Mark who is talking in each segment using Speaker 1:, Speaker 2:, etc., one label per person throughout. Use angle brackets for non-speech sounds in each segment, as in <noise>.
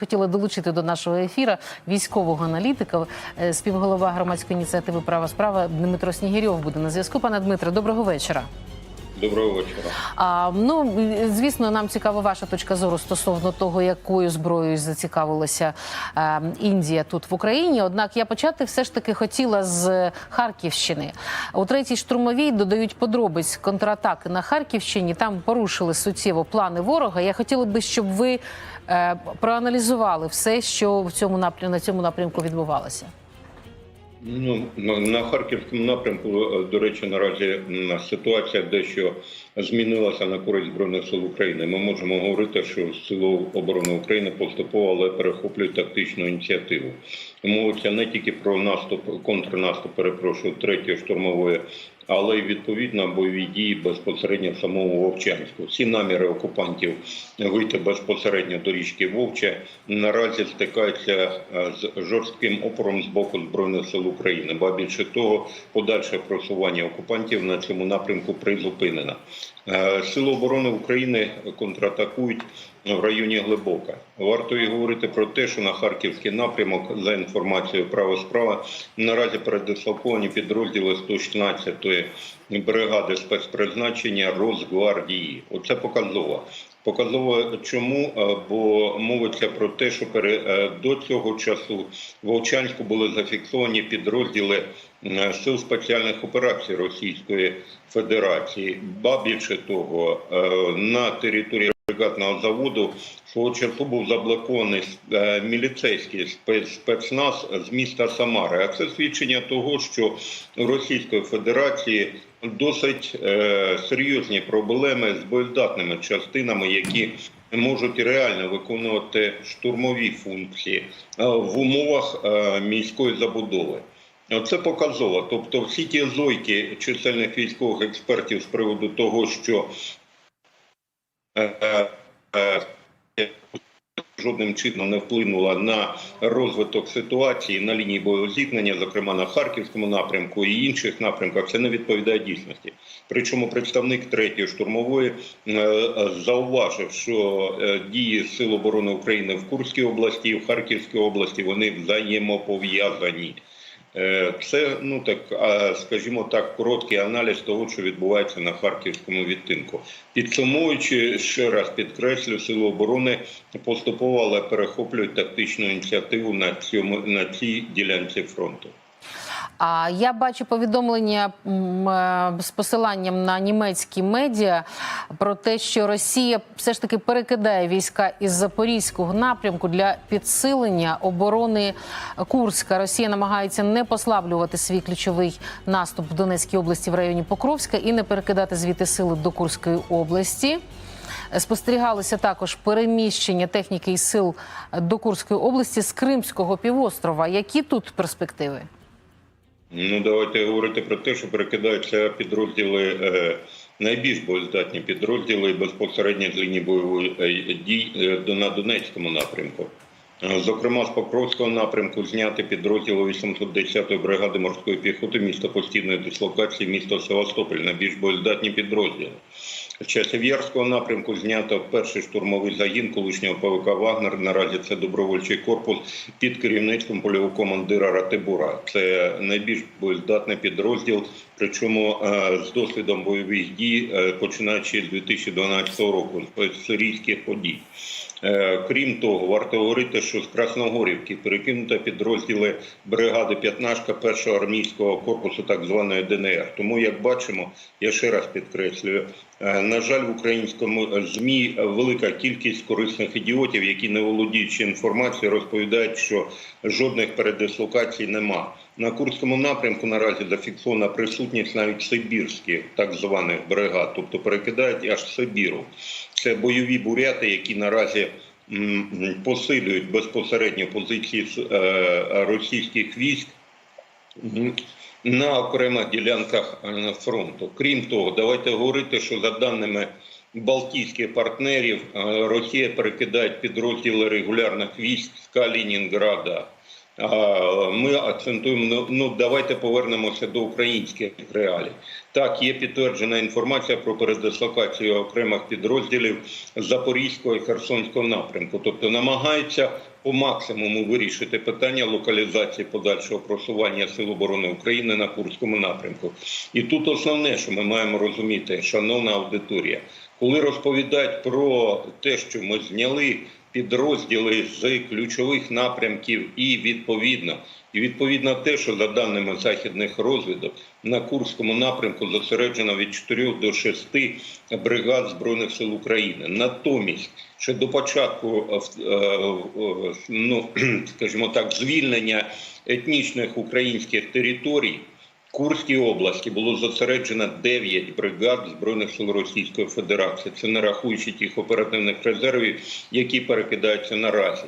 Speaker 1: Хотіла долучити до нашого ефіру військового аналітика, е, співголова громадської ініціативи Права справа Дмитро Снігірьов буде на зв'язку. Пане Дмитро, доброго вечора.
Speaker 2: Доброго вечора.
Speaker 1: А, ну звісно, нам цікава ваша точка зору стосовно того, якою зброєю зацікавилася е, Індія тут в Україні. Однак я почати все ж таки хотіла з Харківщини. У третій штурмовій додають подробиць контратаки на Харківщині. Там порушили суттєво плани ворога. Я хотіла би, щоб ви проаналізували все, що в цьому напрямку на цьому напрямку відбувалося.
Speaker 2: Ну на- на харківському напрямку, е, до речі, наразі ситуація дещо змінилася на користь збройних сил України. Ми можемо говорити, що Сили оборони України поступово але перехоплюють тактичну ініціативу. Мовиться не тільки про наступ, контрнаступ, перепрошую, третьої штурмової. Але й відповідно бойові дії безпосередньо самому Вовчанську. Всі наміри окупантів вийти безпосередньо до річки Вовче наразі стикаються е, з жорстким опором з боку збройних сил України. Ба більше того, подальше просування окупантів на цьому напрямку призупинено. Е, Сили оборони України контратакують в районі Глибока. Варто і говорити про те, що на харківський напрямок, за інформацією право справа, наразі передислоковані підрозділи 116-ї бригади спецпризначення Росгвардії. Оце показово. Показово чому? Е, Бо мовиться про те, що е, до цього часу в Вовчанську були зафіксовані підрозділи сил спеціальних операцій Російської Федерації. Ба більше того, е, на території бригадного заводу свого часу був заблокований е, міліцейський спецназ з міста Самари. А це свідчення того, що у Російської Федерації досить е, серйозні проблеми з боєздатними частинами, які можуть реально виконувати штурмові функції в умовах міської забудови. Це показово. Тобто, всі ті зойки чисельних військових експертів з приводу того, що е, е, е, жодним чином не вплинула на розвиток ситуації на лінії бойового зіткнення, зокрема на харківському напрямку і інших напрямках, це не відповідає дійсності. Причому представник третьої штурмової зауважив, що дії Сил оборони України в Курській області і в Харківській області вони взаємопов'язані. Е, Це ну так, скажімо так, короткий аналіз того, що відбувається на харківському відтинку. Підсумуючи ще раз підкреслю, сили оборони поступово але перехоплюють тактичну ініціативу на цьому на цій ділянці фронту.
Speaker 1: А я бачу повідомлення е, з посиланням на німецькі медіа про те, що Росія все ж таки перекидає війська із запорізького напрямку для підсилення оборони Курська. Росія намагається не послаблювати свій ключовий наступ в Донецькій області в районі Покровська і не перекидати звідти сили до Курської області. Спостерігалося також переміщення техніки і сил до Курської області з Кримського півострова. Які тут перспективи?
Speaker 2: Ну давайте говорити про те, що перекидаються підрозділи. Е, Найбільш боєздатні підрозділи безпосередньо з лінії бойової е, дій е, на Донецькому напрямку. Зокрема, з Покровського напрямку зняти підрозділи 810-ї бригади морської піхоти міста постійної дислокації міста Севастополь найбільш боєздатні підрозділи. Часів'ярського напрямку знято перший штурмовий загін колишнього ПВК Вагнер. Наразі це добровольчий корпус під керівництвом польового командира Ратибура. Це найбільш боєздатний підрозділ. Причому е, з досвідом бойових дій, е, починаючи з 2012 року, з сирійських подій. Е, Крім того, варто говорити, що з Красногорівки перекинуто підрозділи бригади «П'ятнашка» першого армійського корпусу, так званої ДНР. Тому, як бачимо, я ще раз підкреслюю, е, на жаль, в українському змі велика кількість корисних ідіотів, які не володіючи інформацією, розповідають, що жодних передислокацій нема. На Курському напрямку наразі зафіксована присутність навіть сибірських так званих бригад, тобто перекидають аж Сибіру. Це бойові буряти, які наразі посилюють безпосередньо позиції е, російських військ на окремих ділянках е, фронту. Крім того, давайте говорити, що за даними Балтійських партнерів, е, Росія перекидає підрозділи регулярних військ з Калінінграда. Ми акцентуємо ну, ну давайте повернемося до українських реалій. Так, є підтверджена інформація про передислокацію окремих підрозділів Запорізького і Херсонського напрямку, тобто намагаються по максимуму вирішити питання локалізації подальшого просування Сил оборони України на Курському напрямку. І тут основне, що ми маємо розуміти, шановна аудиторія, коли розповідають про те, що ми зняли підрозділи з ключових напрямків, і відповідно, і відповідно те, що за даними західних розвідок на Курському напрямку зосереджено від 4 до 6 бригад збройних сил України. Натомість, ще до початку е, е, ну <clears throat> скажімо так, звільнення етнічних українських територій. Курській області було зосереджено 9 бригад збройних сил Російської Федерації. Це не рахуючи тих оперативних резервів, які перекидаються наразі.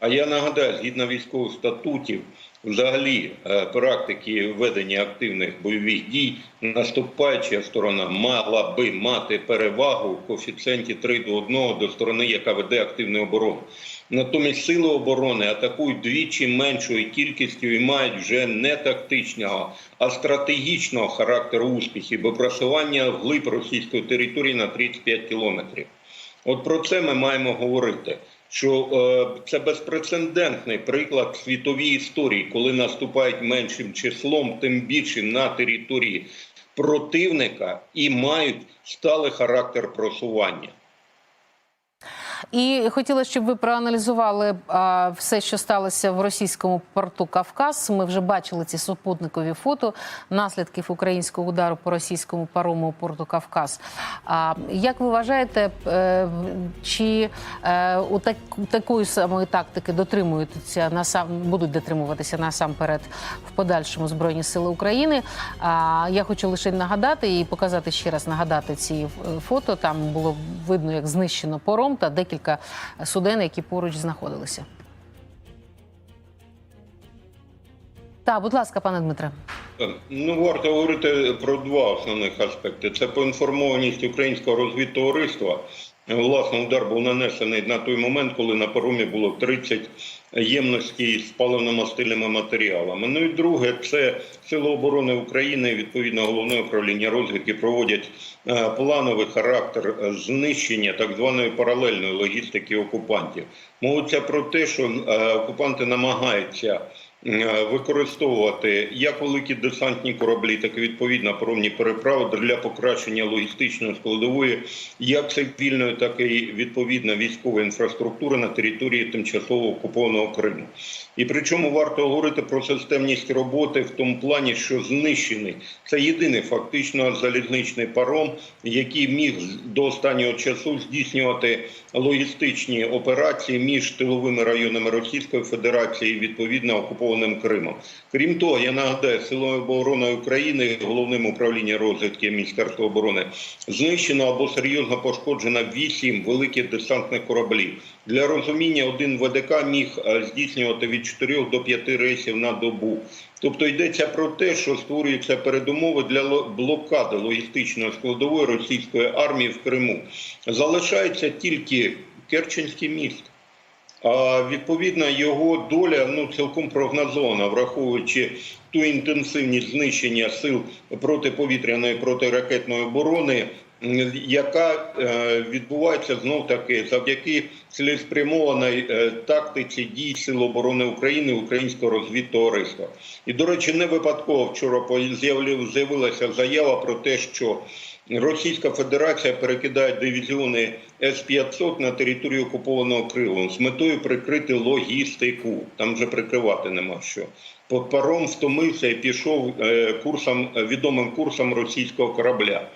Speaker 2: А я нагадаю, згідно військових статутів, взагалі е, практики ведення активних бойових дій, наступаюча сторона мала би мати перевагу в коефіцієнті 3 до 1 до сторони, яка веде активну оборону. Натомість сили оборони атакують двічі меншою кількістю і мають вже не тактичного, а стратегічного характеру успіхів, бо просування вглиб російської території на 35 кілометрів. От про це ми маємо говорити. Що е, це безпрецедентний приклад світовій історії, коли наступають меншим числом, тим більше на території противника і мають сталий характер просування.
Speaker 1: І хотіла, щоб ви проаналізували а, все, що сталося в російському порту Кавказ. Ми вже бачили ці супутникові фото наслідків українського удару по російському парому порту Кавказ. А як ви вважаєте, е, чи е, у так, такої самої тактики дотримуються насам будуть дотримуватися насамперед в подальшому збройні сили України? А я хочу лише нагадати і показати ще раз нагадати ці е, фото. Там було видно, як знищено пором та декілька суден, які поруч знаходилися. Так, будь ласка, пане Дмитре.
Speaker 2: Ну, варто говорити про два основних аспекти: це поінформованість українського розвідтовариства. Власне, удар був нанесений на той момент, коли на паромі було 30 ємностей з паливно-мастильними матеріалами. Ну і друге, це Сили оборони України, відповідно, головне управління розвідки проводять е, плановий характер знищення так званої паралельної логістики окупантів. Мовиться про те, що е, окупанти намагаються. Е, Використовувати як великі десантні кораблі, так і відповідно паромні переправи для покращення логістичної складової, як цивільної, так і відповідно військової інфраструктури на території тимчасово окупованого Криму. І причому варто говорити про системність роботи в тому плані, що знищений це єдиний фактично залізничний паром, який міг до останнього часу здійснювати логістичні операції між тиловими районами Російської Федерації і відповідно окупованим Кримом. Крім того, я нагадаю, Силою оборони України, головним управлінням розвідки Міністерства оборони, знищено або серйозно пошкоджено вісім великих десантних кораблів. Для розуміння, один ВДК міг е, здійснювати від 4 до 5 рейсів на добу. Тобто йдеться про те, що створюються передумови для блокади логістичної складової російської армії в Криму. Залишається тільки Керченський міст. Відповідно його доля ну цілком прогнозована, враховуючи ту інтенсивність знищення сил протиповітряної протиракетної оборони, яка е, відбувається знов таки завдяки цілеспрямованій е, тактиці дій Сил оборони України українського розвідтовариства. І до речі, не випадково вчора з'явилася заява про те, що Російська Федерація перекидає дивізіони С-500 на територію окупованого Криму з метою прикрити логістику. Там вже прикривати нема що. Паром втомився і пішов е, курсом відомим курсом російського корабля.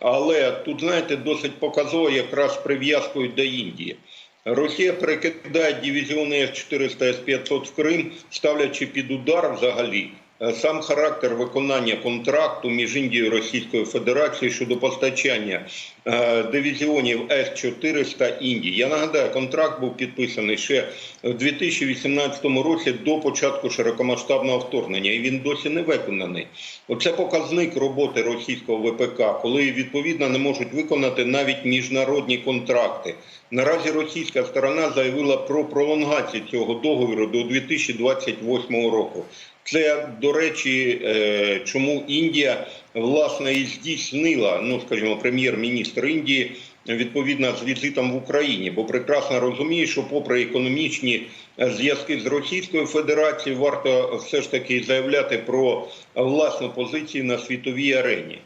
Speaker 2: Але тут, знаєте, досить показово якраз прив'язкою до Індії. Росія перекидає дивізіони С-400, С-500 в Крим, ставлячи під удар взагалі е, сам характер виконання контракту між Індією і Російською Федерацією щодо постачання е, дивізіонів С-400 Індії. Я нагадаю, контракт був підписаний ще в 2018 році до початку широкомасштабного вторгнення, і він досі не виконаний. Оце показник роботи російського ВПК, коли відповідно не можуть виконати навіть міжнародні контракти. Наразі російська сторона заявила про пролонгацію цього договору до 2028 року. Це, до речі, е, чому Індія власне і здійснила, ну скажімо, прем'єр-міністр Індії відповідно з візитом в Україні, бо прекрасно розуміє, що попри економічні зв'язки з Російською Федерацією, варто все ж таки заявляти про власну позицію на світовій арені.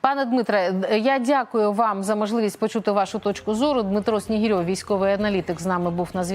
Speaker 1: Пане Дмитре, я дякую вам за можливість почути вашу точку зору. Дмитро Снігірьов, військовий аналітик, з нами був на зв'язку.